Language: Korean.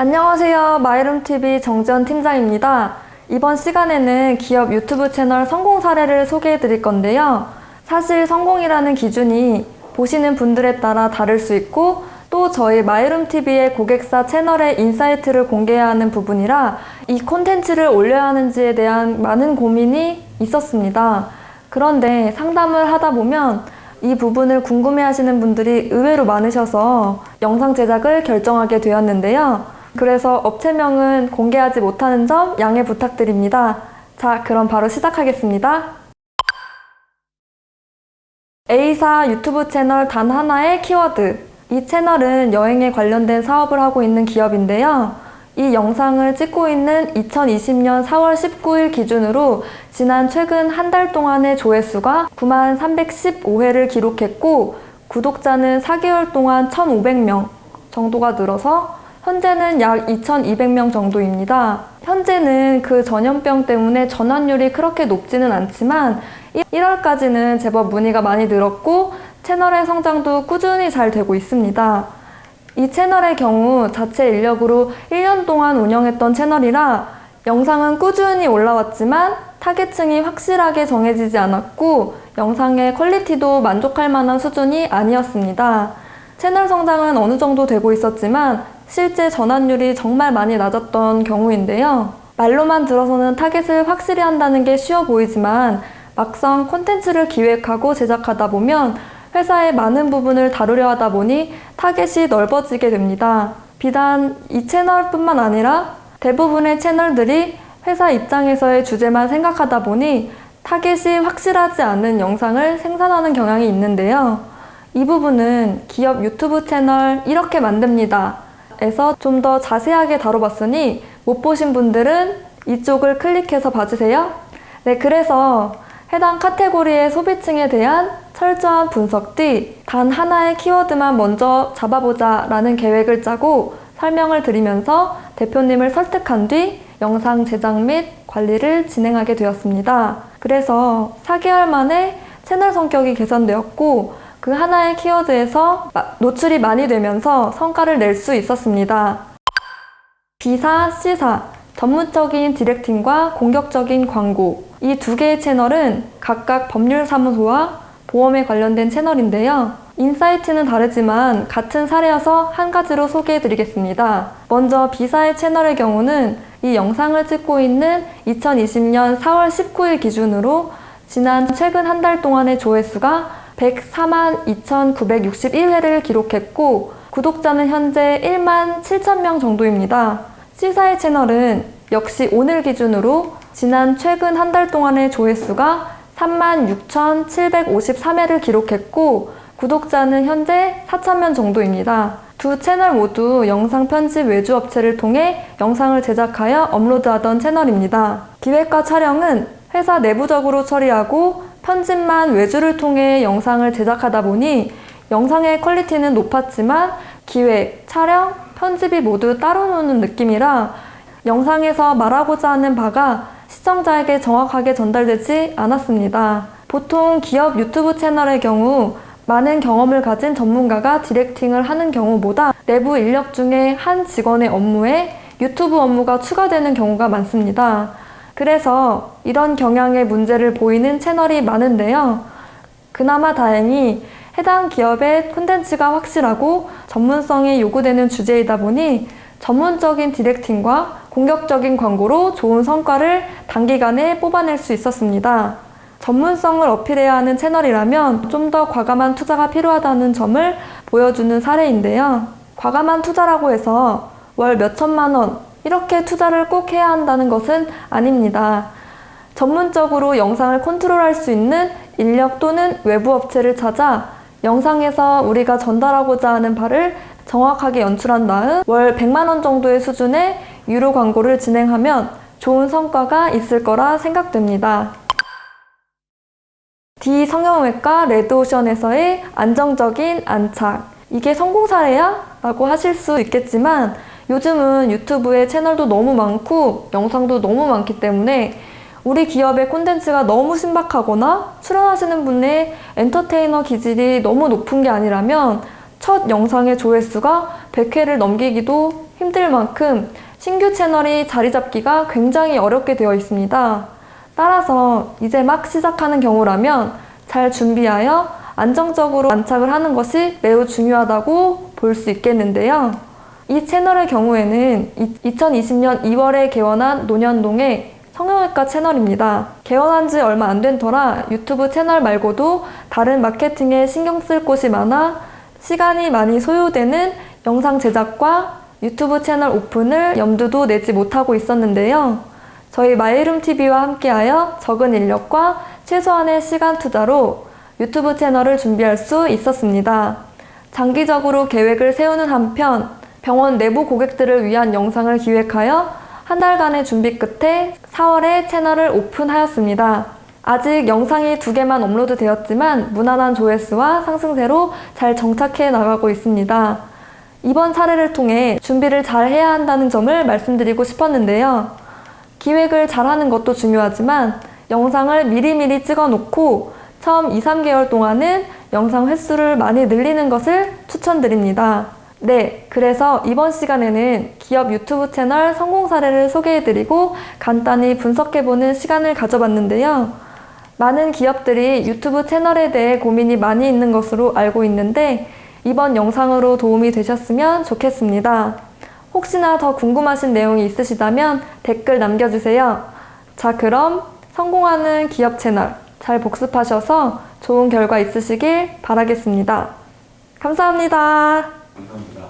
안녕하세요. 마이룸TV 정지원 팀장입니다. 이번 시간에는 기업 유튜브 채널 성공 사례를 소개해 드릴 건데요. 사실 성공이라는 기준이 보시는 분들에 따라 다를 수 있고 또 저희 마이룸TV의 고객사 채널의 인사이트를 공개해야 하는 부분이라 이 콘텐츠를 올려야 하는지에 대한 많은 고민이 있었습니다. 그런데 상담을 하다 보면 이 부분을 궁금해 하시는 분들이 의외로 많으셔서 영상 제작을 결정하게 되었는데요. 그래서 업체명은 공개하지 못하는 점 양해 부탁드립니다. 자, 그럼 바로 시작하겠습니다. A사 유튜브 채널 단 하나의 키워드. 이 채널은 여행에 관련된 사업을 하고 있는 기업인데요. 이 영상을 찍고 있는 2020년 4월 19일 기준으로 지난 최근 한 달 동안의 조회수가 9만 315회를 기록했고 구독자는 4개월 동안 1,500명 정도가 늘어서 현재는 약 2,200명 정도입니다. 현재는 그 전염병 때문에 전환율이 그렇게 높지는 않지만 1월까지는 제법 문의가 많이 늘었고 채널의 성장도 꾸준히 잘 되고 있습니다. 이 채널의 경우 자체 인력으로 1년 동안 운영했던 채널이라 영상은 꾸준히 올라왔지만 타겟층이 확실하게 정해지지 않았고 영상의 퀄리티도 만족할 만한 수준이 아니었습니다. 채널 성장은 어느 정도 되고 있었지만 실제 전환율이 정말 많이 낮았던 경우인데요. 말로만 들어서는 타겟을 확실히 한다는 게 쉬워 보이지만 막상 콘텐츠를 기획하고 제작하다 보면 회사의 많은 부분을 다루려 하다 보니 타겟이 넓어지게 됩니다. 비단 이 채널뿐만 아니라 대부분의 채널들이 회사 입장에서의 주제만 생각하다 보니 타겟이 확실하지 않은 영상을 생산하는 경향이 있는데요. 이 부분은 기업 유튜브 채널 이렇게 만듭니다. 에서 좀 더 자세하게 다뤄봤으니 못 보신 분들은 이쪽을 클릭해서 봐주세요. 네, 그래서 해당 카테고리의 소비층에 대한 철저한 분석 뒤 단 하나의 키워드만 먼저 잡아보자 라는 계획을 짜고 설명을 드리면서 대표님을 설득한 뒤 영상 제작 및 관리를 진행하게 되었습니다. 그래서 4개월 만에 채널 성격이 개선되었고 그 하나의 키워드에서 노출이 많이 되면서 성과를 낼 수 있었습니다. B사, C사, 전문적인 디렉팅과 공격적인 광고. 이 두 개의 채널은 각각 법률사무소와 보험에 관련된 채널인데요. 인사이트는 다르지만 같은 사례여서 한 가지로 소개해 드리겠습니다. 먼저 B사의 채널의 경우는 이 영상을 찍고 있는 2020년 4월 19일 기준으로 지난 최근 한 달 동안의 조회수가 104만 2,961회를 기록했고 구독자는 현재 1만 7천 명 정도입니다. C사의 채널은 역시 오늘 기준으로 지난 최근 한 달 동안의 조회수가 3만 6,753회를 기록했고 구독자는 현재 4천명 정도입니다. 두 채널 모두 영상 편집 외주 업체를 통해 영상을 제작하여 업로드하던 채널입니다. 기획과 촬영은 회사 내부적으로 처리하고 편집만 외주를 통해 영상을 제작하다 보니 영상의 퀄리티는 높았지만 기획, 촬영, 편집이 모두 따로 노는 느낌이라 영상에서 말하고자 하는 바가 시청자에게 정확하게 전달되지 않았습니다. 보통 기업 유튜브 채널의 경우 많은 경험을 가진 전문가가 디렉팅을 하는 경우보다 내부 인력 중에 한 직원의 업무에 유튜브 업무가 추가되는 경우가 많습니다. 그래서 이런 경향의 문제를 보이는 채널이 많은데요. 그나마 다행히 해당 기업의 콘텐츠가 확실하고 전문성이 요구되는 주제이다 보니 전문적인 디렉팅과 공격적인 광고로 좋은 성과를 단기간에 뽑아낼 수 있었습니다. 전문성을 어필해야 하는 채널이라면 좀 더 과감한 투자가 필요하다는 점을 보여주는 사례인데요. 과감한 투자라고 해서 월 몇천만 원, 이렇게 투자를 꼭 해야 한다는 것은 아닙니다. 전문적으로 영상을 컨트롤할 수 있는 인력 또는 외부 업체를 찾아 영상에서 우리가 전달하고자 하는 바를 정확하게 연출한 다음 월 100만원 정도의 수준의 유료 광고를 진행하면 좋은 성과가 있을 거라 생각됩니다. D 성형외과 레드오션에서의 안정적인 안착. 이게 성공 사례야? 라고 하실 수 있겠지만 요즘은 유튜브에 채널도 너무 많고 영상도 너무 많기 때문에 우리 기업의 콘텐츠가 너무 신박하거나 출연하시는 분의 엔터테이너 기질이 너무 높은 게 아니라면 첫 영상의 조회수가 100회를 넘기기도 힘들 만큼 신규 채널이 자리 잡기가 굉장히 어렵게 되어 있습니다. 따라서 이제 막 시작하는 경우라면 잘 준비하여 안정적으로 안착을 하는 것이 매우 중요하다고 볼 수 있겠는데요. 이 채널의 경우에는 2020년 2월에 개원한 논현동의 성형외과 채널입니다. 개원한 지 얼마 안 된 터라 유튜브 채널 말고도 다른 마케팅에 신경 쓸 곳이 많아 시간이 많이 소요되는 영상 제작과 유튜브 채널 오픈을 염두도 내지 못하고 있었는데요. 저희 마이룸TV와 함께하여 적은 인력과 최소한의 시간 투자로 유튜브 채널을 준비할 수 있었습니다. 장기적으로 계획을 세우는 한편 병원 내부 고객들을 위한 영상을 기획하여 한 달간의 준비 끝에 4월에 채널을 오픈하였습니다. 아직 영상이 두 개만 업로드 되었지만 무난한 조회수와 상승세로 잘 정착해 나가고 있습니다. 이번 사례를 통해 준비를 잘 해야 한다는 점을 말씀드리고 싶었는데요. 기획을 잘 하는 것도 중요하지만 영상을 미리미리 찍어 놓고 처음 2, 3개월 동안은 영상 횟수를 많이 늘리는 것을 추천드립니다. 네, 그래서 이번 시간에는 기업 유튜브 채널 성공 사례를 소개해드리고 간단히 분석해보는 시간을 가져봤는데요. 많은 기업들이 유튜브 채널에 대해 고민이 많이 있는 것으로 알고 있는데 이번 영상으로 도움이 되셨으면 좋겠습니다. 혹시나 더 궁금하신 내용이 있으시다면 댓글 남겨주세요. 자, 그럼 성공하는 기업 채널 잘 복습하셔서 좋은 결과 있으시길 바라겠습니다. 감사합니다. 감사합니다.